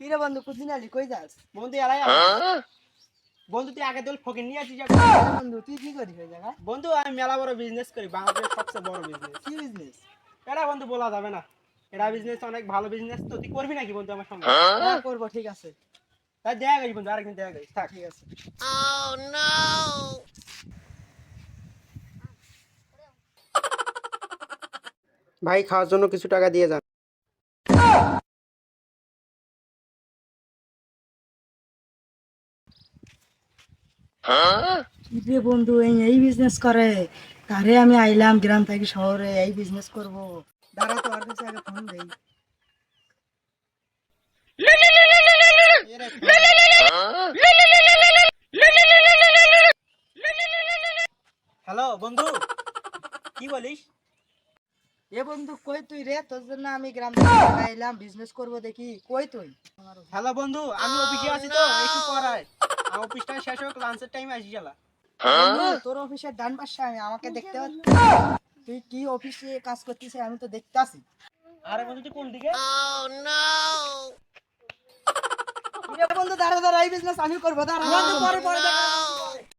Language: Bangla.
কিরে বন্ধু কুদিন আলি কই যাস? বন্ধু এলাই বন্ধু তুই আগে দল ফকির নিয়ে আসিস বন্ধু তুই কি করিস ওই বন্ধু আমি মেলা বড় বিজনেস করি বাংলাদেশের সবচেয়ে বড় বিজনেস কি বিজনেস এটা বন্ধু বলা যাবে না। এটা বিজনেস অনেক ভালো বিজনেস তো তুই করবি নাকি বন্ধু আমার সঙ্গে? হ্যাঁ। করব ঠিক আছে। তাই দেখা গেছি বন্ধু আরেকদিন দেখা গেছি থাক। ঠিক আছে। ভাই খাওয়ার জন্য কিছু টাকা দিয়ে যান। বন্ধু এই বিজনেস করে। তারে আমি আইলাম গ্রাম থেকে শহরে এই বিজনেস করব। দাঁড়া তো আর কাছে আগে ফোন দেই। হ্যালো বন্ধু কি বলিস? এ বন্ধু কই তুই রে? তোর জন্য আমি গ্রাম থেকে আইলাম বিজনেস করব দেখি। কই তুই? হ্যালো বন্ধু আমি অফিসে আছি তো একটু পড়ায় অফিসটা শেষ হোক লাঞ্চের টাইম আসি গেলা বন্ধু, তোর অফিসের ডান পাশে আমি আমাকে দেখতে পাচ্ছি তুই কি অফিসে কাজ করছিস আমি তো দেখতে আসি। আরে বন্ধু তুই কোন দিকে? বন্ধু দাঁড়া দাঁড়া এই বিজনেস আমি করব দাঁড়া। পরে পরে দেখা